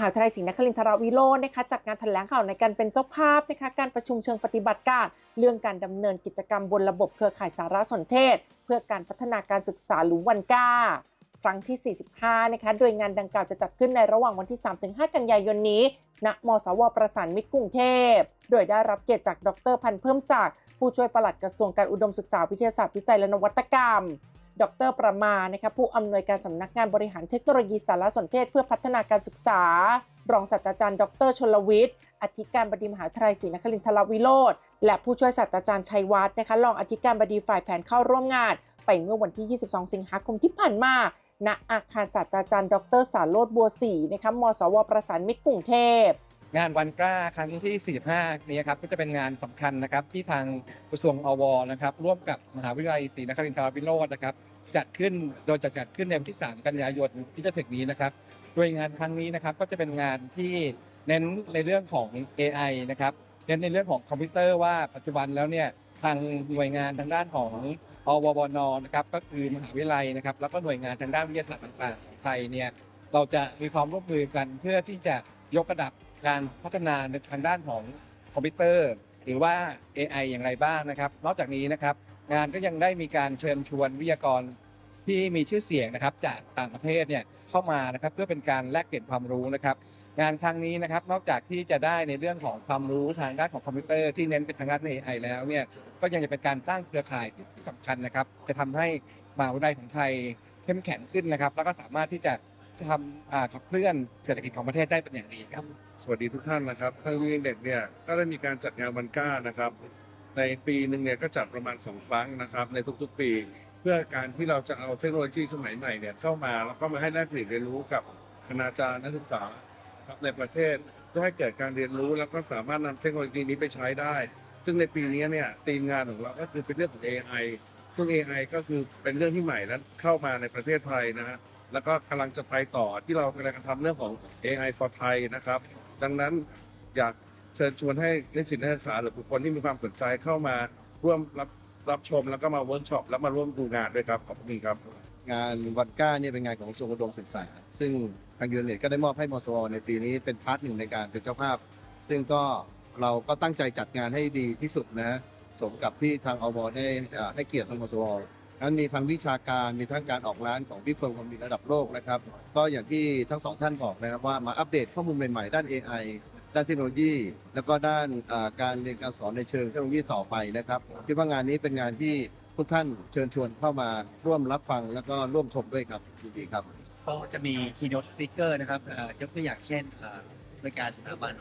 มหาวิทยาลัยศรีนครินทรวิโรจน์นะคะจัดงานแถลงข่าวในการเป็นเจ้าภาพนะคะการประชุมเชิงปฏิบัติการ เรื่องการดำเนินกิจกรรมบนระบบเครือข่ายสารสนเทศ เพื่อการพัฒนาการศึกษาหรือวันก้า ครั้งที่ 45 นะคะโดยงานดังกล่าวจะจัดขึ้นในระหว่างวันที่ 3-5 กันยายนนี้ณมสวประสานมิตรกรุงเทพ โดยได้รับเกียรติจากดรพันธ์เพิ่มศักดิ์ผู้ช่วยปลัดกระทรวงการอุดมศึกษาวิทยาศาสตร์วิจัยและนวัตกรรม ดรประมานะคะผู้อำนวยการสำนักงานบริหารเทคโนโลยีสารสนเทศเพื่อพัฒนาการศึกษา รองศาสตราจารย์ ดรชลวิทย์อธิการบดีมหาวิทยาลัยศรีนครินทรวิโรธและผู้ช่วยศาสตราจารย์ชัยวัฒน์นะคะรองอธิการบดีฝ่ายแผนเข้าร่วมงาน ไปเมื่อวันที่ 22 สิงหาคมที่ผ่านมาณอาคารศาสตราจารย์ ดรสารโรธบัวศรีนะคะมสว ประสานมิตรกรุงเทพงานวันกล้าครั้งที่ 45 นี้ครับก็จะเป็นงานสำคัญนะครับที่ทางกระทรวงอวนะครับร่วมกับมหาวิทยาลัยศรีนครินทรวิโรจน์นะครับ จัดขึ้นโดยจะจัดขึ้นในวันที่ 3 กันยายนที่จะถึงนี้นะครับโดยงานครั้งนี้นะครับก็จะเป็นงานที่เน้นในเรื่องของ AI นะครับเน้นในเรื่องของคอมพิวเตอร์ว่าปัจจุบันแล้วเนี่ยทางหน่วยงานทางด้านของอววนนะครับก็คือมหาวิทยาลัยนะครับ แล้วก็หน่วยงานทางด้านวิทยาศาสตร์ต่างๆไทยเนี่ยเราจะมีความร่วมมือกันเพื่อที่จะยกระดับการพัฒนาในทางด้านของคอมพิวเตอร์ หรือว่า AI อย่างไรบ้างนะครับ นอกจากนี้นะครับ งานก็ยังได้มีการเชิญชวนวิทยากรที่มีชื่อเสียงนะครับจากต่างประเทศเนี่ยเข้ามานะครับเพื่อเป็นการแลกเปลี่ยนความรู้นะครับ งานครั้งนี้นะครับนอกจากที่จะได้ในเรื่องของความรู้ทางด้านของคอมพิวเตอร์ที่เน้นเป็นทางด้าน AI แล้วเนี่ยก็ยังจะเป็นการสร้างเครือข่ายที่สำคัญนะครับ จะทำให้มหาวิทยาลัยของไทยเข้มแข็งขึ้นนะครับ แล้วก็สามารถที่จะทำขับเคลื่อนเศรษฐกิจของประเทศได้เป็นอย่างดีครับ สวัสดีทุกท่านนะครับทางวิเด็กเนี่ยก็ได้มีการจัดงานวันก้านะครับ ในปีหนึ่งเนี่ยก็จัดประมาณสองครั้งนะครับในทุกๆปี เพื่อการที่เราจะเอาเทคโนโลยีสมัยใหม่เนี่ยเข้ามาแล้วก็มาให้แลกเปลี่ยนเรียนรู้กับคณาจารย์นักศึกษาครับในประเทศเพื่อให้เกิดการเรียนรู้แล้วก็สามารถนำเทคโนโลยีนี้ไปใช้ได้ ซึ่งในปีนี้เนี่ยธีมงานของเราก็คือเป็นเรื่องของ AI ซึ่ง AI ก็คือเป็นเรื่องที่ใหม่และเข้ามาในประเทศไทยนะฮะแล้วก็กำลังจะไปต่อที่เรากำลังทำเรื่องของ AI for Thai นะครับ ดังนั้นอยาก เชิญชวนให้นิสิตนักศึกษาหรือบุคคลที่มีความสนใจเข้ามาร่วมรับรับชมแล้วก็มาเวิร์กช็อปแล้วมาร่วมดูงานด้วยครับขอบคุณครับ งานวันก้าเนี่ยเป็นงานของกระทรวงอุดมศึกษา ซึ่งทางยูเนตก็ได้มอบให้มสวในปีนี้เป็นพาร์ทหนึ่งในการเป็นเจ้าภาพ ซึ่งก็เราก็ตั้งใจจัดงานให้ดีที่สุดนะสมกับที่ทางอวได้ให้เกียรติทางมสวนั้นมีทั้งวิชาการมีทั้งการออกร้านของบิ๊กเฟิร์มมีระดับโลกนะครับ ก็อย่างที่ทั้งสองท่านบอกนะครับว่ามาอัปเดตข้อมูลใหม่ๆ ด้าน AI ด้านเทคโนโลยี แล้วก็ด้านการเรียนการสอนในเชิงเทคโนโลยีต่อไปนะครับคิดว่างานนี้เป็นงานที่ทุกท่านเชิญชวนเข้ามาร่วมรับฟังแล้วก็ร่วมชมด้วยครับยินดีครับก็จะมี keynote speaker นะครับยกตัวอย่างเช่นเอ่อโดยการสถาบัน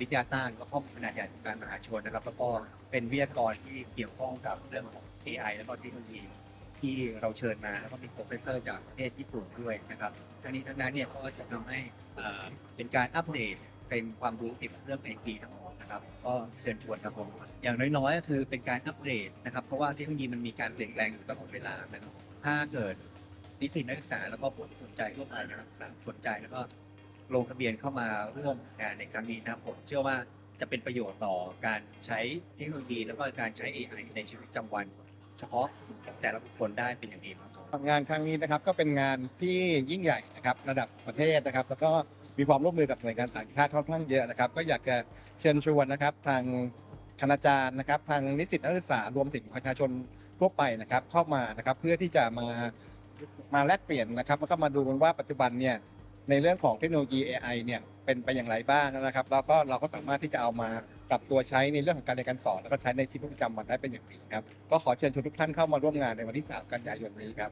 วิทยาต้านก็ข้อมูลขนาดใหญ่ของการมหาชนนะครับแล้วก็เป็นวิทยากรที่เกี่ยวข้องกับเรื่องของ AI แล้วก็เทคโนโลยีที่เราเชิญมาแล้วก็มีโปรเฟสเซอร์จากประเทศญี่ปุ่นด้วยนะครับทั้งนี้ทั้งนั้นเนี่ยก็จะทำให้เป็นการอัปเดต เป็นความรู้เกี่ยวกับเรื่องไอทีทั้งหมดนะครับก็เชิญชวนครับผมอย่างน้อยๆก็คือเป็นการอัปเดตนะครับเพราะว่าเทคโนโลยีมันมีการเปลี่ยนแปลงอยู่ตลอดเวลานะครับถ้าเกิดนิสิตนักศึกษาแล้วก็ผู้ที่สนใจทั่วไปนะครับสนใจแล้วก็ลงทะเบียนเข้ามาร่วมงานในครั้งนี้นะครับผมเชื่อว่าจะเป็นประโยชน์ต่อการใช้เทคโนโลยี แล้วก็การใช้ AI ในชีวิตประจำวัน เฉพาะแต่ละบุคคลได้เป็นอย่างดีครับงานครั้งนี้นะครับก็เป็นงานที่ยิ่งใหญ่นะครับระดับประเทศนะครับ แล้วก็ มีความร่วมมือกับหน่วยงานต่างชาติค่อนข้างเยอะนะครับ ก็อยากจะเชิญชวนนะครับทางคณาจารย์นะครับ ทางนิสิตนักศึกษารวมถึงประชาชนทั่วไปนะครับ เข้ามานะครับ เพื่อที่จะมามาแลกเปลี่ยนนะครับแล้วก็มาดูกันว่าปัจจุบันเนี่ยในเรื่องของเทคโนโลยี AI เนี่ยเป็นไปอย่างไรบ้างนะครับ แล้วก็เราก็สามารถที่จะเอามาปรับตัวใช้ในเรื่องของการเรียนการสอน แล้วก็ใช้ในชีวิตประจำวันได้เป็นอย่างดีครับ ก็ขอเชิญชวนทุกท่านเข้ามาร่วมงานในวันที่ 3 กันยายนนี้ครับ